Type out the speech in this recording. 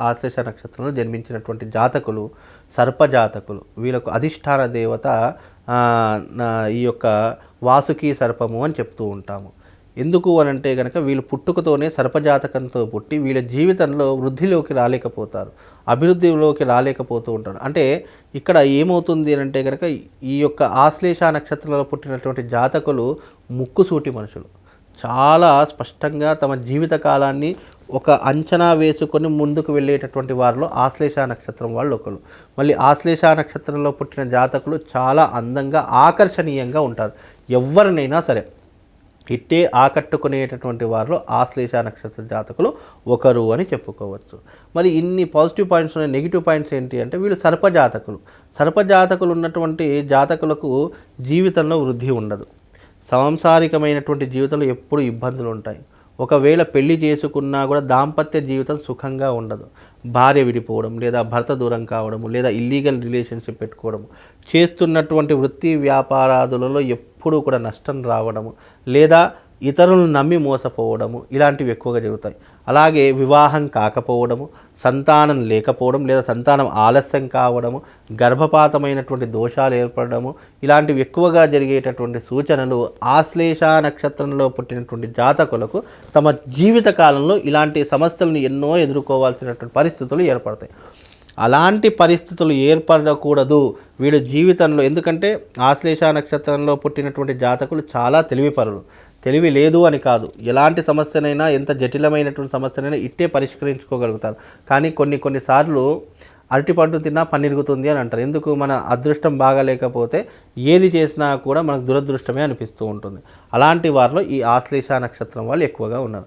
ఆశ్లేష నక్షత్రంలో జన్మించినటువంటి జాతకులు సర్పజాతకులు. వీళ్ళకు అధిష్టాన దేవత ఈ యొక్క వాసుకి సర్పము అని చెప్తూ ఉంటాము. ఎందుకు అని అంటే కనుక వీళ్ళు పుట్టుకతోనే సర్పజాతకంతో పుట్టి వీళ్ళ జీవితంలో వృద్ధిలోకి రాలేకపోతారు అభివృద్ధిలోకి రాలేకపోతూ ఉంటారు. అంటే ఇక్కడ ఏమవుతుంది అని అంటే కనుక ఈ యొక్క ఆశ్లేష నక్షత్రంలో పుట్టినటువంటి జాతకులు ముక్కుసూటి మనుషులు. చాలా స్పష్టంగా తమ జీవిత కాలాన్ని ఒక అంచనా వేసుకొని ముందుకు వెళ్ళేటటువంటి వారిలో ఆశ్లేష నక్షత్రం వాళ్ళు ఒకరు. మళ్ళీ ఆశ్లేష నక్షత్రంలో పుట్టిన జాతకులు చాలా అందంగా ఆకర్షణీయంగా ఉంటారు. ఎవరినైనా సరే. ఇట్టే ఆకట్టుకునేటటువంటి వారిలో ఆశ్లేష నక్షత్ర జాతకులు ఒకరు అని చెప్పుకోవచ్చు. మరి ఇన్ని పాజిటివ్ పాయింట్స్ ఉన్నాయి నెగిటివ్ పాయింట్స్ ఏంటి అంటే వీళ్ళు సర్పజాతకులు సర్పజాతకులు ఉన్నటువంటి జాతకులకు జీవితంలో వృద్ధి ఉండదు. సాంసారికమైనటువంటి జీవితంలో ఎప్పుడు ఇబ్బందులు ఉంటాయి. ఒకవేళ పెళ్ళి చేసుకున్నా కూడా దాంపత్య జీవితం సుఖంగా ఉండదు. భార్య విడిపోవడం లేదా భర్త దూరం కావడము లేదా ఇల్లీగల్ రిలేషన్షిప్ పెట్టుకోవడము చేస్తున్నటువంటి వృత్తి వ్యాపారాదులలో ఎప్పుడూ కూడా నష్టం రావడము లేదా ఇతరులను నమ్మి మోసపోవడము ఇలాంటివి ఎక్కువగా జరుగుతాయి. అలాగే వివాహం కాకపోవడము సంతానం లేకపోవడం లేదా సంతానం ఆలస్యం కావడము గర్భపాతమైనటువంటి దోషాలు ఏర్పడము ఇలాంటివి ఎక్కువగా జరిగేటటువంటి సూచనలు ఆశ్లేష నక్షత్రంలో పుట్టినటువంటి జాతకులకు తమ జీవిత కాలంలో ఇలాంటి సమస్యలను ఎన్నో ఎదుర్కోవాల్సినటువంటి పరిస్థితులు ఏర్పడతాయి. అలాంటి పరిస్థితులు ఏర్పడకూడదు. వీడు జీవితంలో ఎందుకంటే ఆశ్లేష నక్షత్రంలో పుట్టినటువంటి జాతకులు చాలా తెలివిపరులు. తెలివి లేదు అని కాదు. ఎలాంటి సమస్యనైనా ఎంత జటిలమైనటువంటి సమస్యనైనా ఇట్టే పరిష్కరించుకోగలుగుతారు. కానీ కొన్ని కొన్నిసార్లు అరటి పండు తిన్నా పన్నిరుగుతుంది అని అంటారు. ఎందుకు? మన అదృష్టం బాగాలేకపోతే ఏది చేసినా కూడా మనకు దురదృష్టమే అనిపిస్తూ ఉంటుంది. అలాంటి వారిలో ఈ ఆశ్లేష నక్షత్రం వాళ్ళు ఎక్కువగా ఉన్నారు.